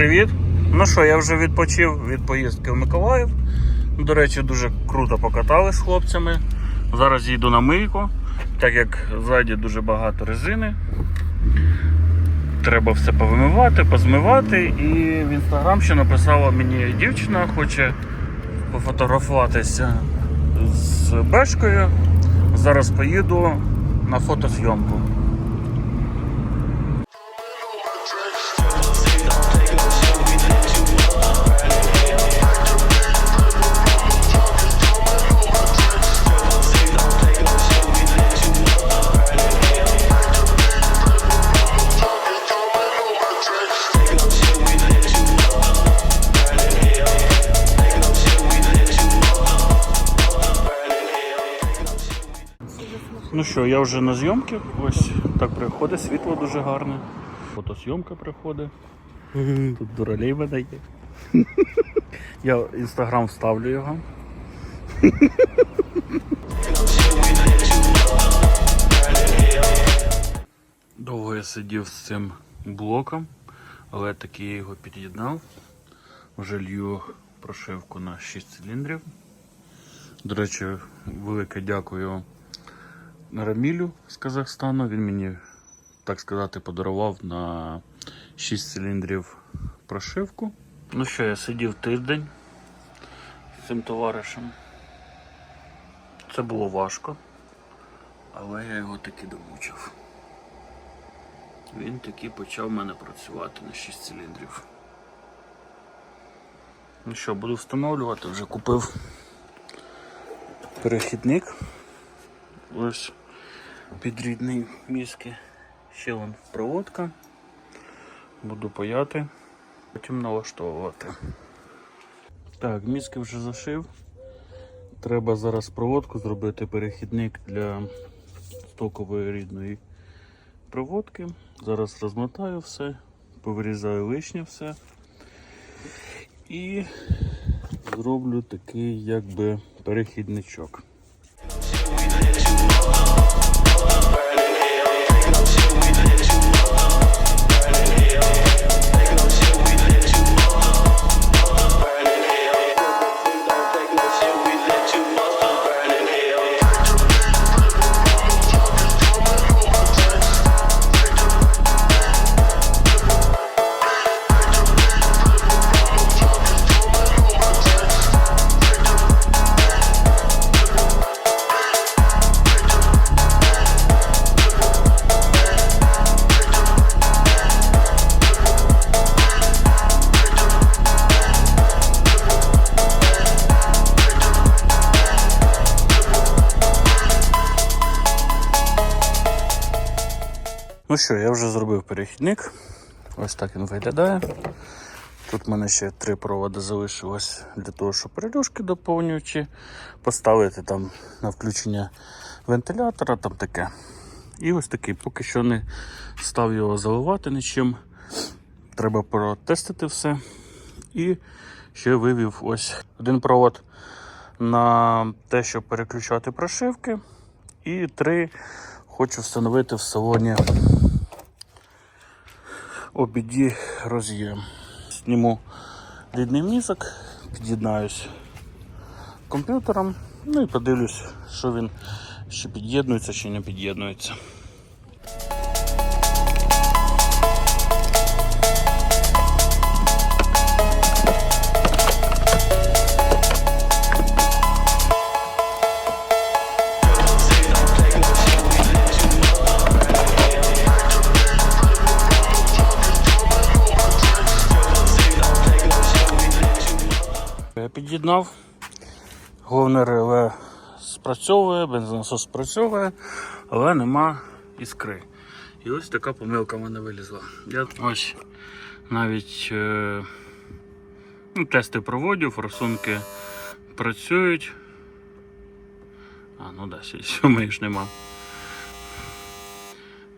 привіт! Ну що, я вже відпочив від поїздки в Миколаїв. До речі, дуже круто покатались з хлопцями. Зараз їду на мийку, так як ззаді дуже багато резини. Треба все повимивати, позмивати. І в інстаграм ще написала мені дівчина, хоче пофотографуватися з бешкою. Зараз поїду на фотозйомку. Ну що, я вже на зйомці. Ось так приходить, світло дуже гарне. Фотосйомка приходить. Тут дуралей мене є. Я в інстаграм вставлю його. Довго я сидів з цим блоком, але таки я його під'єднав. Вже лью прошивку на 6 циліндрів. До речі, велике дякую Рамілю з Казахстану. Він мені, так сказати, подарував на 6 циліндрів прошивку. Ну що, я сидів тиждень з цим товаришем. Це було важко, але я його таки домучив. Він таки почав в мене працювати на 6 циліндрів. Ну що, буду встановлювати, вже купив перехідник. Ось підрідний мізки. Ще вон проводка. Буду паяти, потім налаштовувати. Так, мізки вже зашив. Треба зараз проводку зробити перехідник для стокової рідної проводки. Зараз розмотаю все, повирізаю лишнє все. І зроблю такий якби перехідничок. Ну що, я вже зробив перехідник. Ось так він виглядає. Тут в мене ще три проводи залишилось для того, щоб перелюшки доповнюючи, поставити там на включення вентилятора, там таке. І ось такий, поки що не став його заливати нічим. Треба протестити все. І ще вивів ось один провод на те, щоб переключати прошивки. І три хочу встановити в салоні обіді роз'єм. Зніму рідний мізок, під'єднаюсь комп'ютером, ну і подивлюсь, що він ще під'єднується чи не під'єднується. Я під'єднав. Головне реле спрацьовує, бензонасос спрацьовує, але нема іскри. І ось така помилка в мене вилізла. Я ось навіть е, ну, тести проводив, форсунки працюють. А, ну да, сьомої ж нема.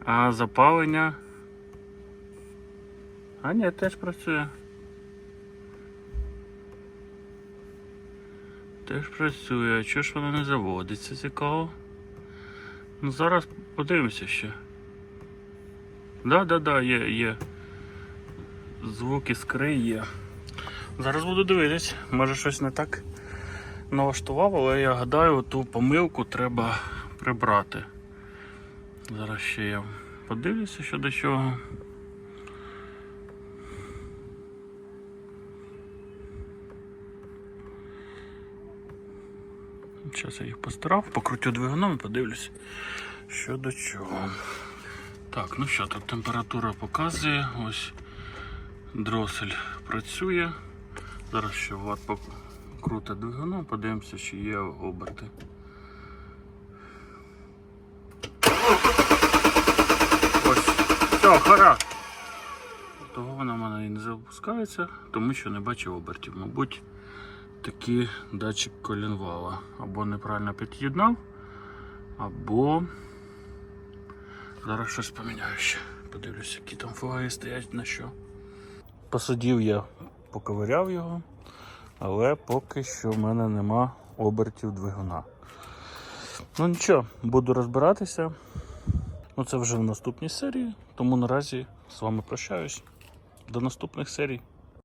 А запалення. А ні, теж працює. Теж працює, а чого ж вона не заводиться, цікаво. Ну зараз подивимося ще. Да, да, да, є, є. звук іскри є. Зараз буду дивитись, може щось не так налаштував, але я гадаю, ту помилку треба прибрати. Зараз ще я подивлюся щодо чого. Зараз я їх постарав, покрутю двигуном і подивлюсь, що до чого. Так, ну що, тут температура показує. Ось дросель працює. Зараз ще Влад покрутить двигуном, подивимося, чи є оберти. Ось, все, гора. Того вона в мене і не запускається, тому що не бачу обертів. Мабуть, такий датчик колінвала. Або неправильно під'єднав, або зараз щось поміняю ще. Подивлюся, які там флаги стоять на що. Посадів я, поковиряв його, але поки що в мене нема обертів двигуна. Ну нічого, буду розбиратися. Ну це вже в наступній серії, тому наразі з вами прощаюсь. До наступних серій.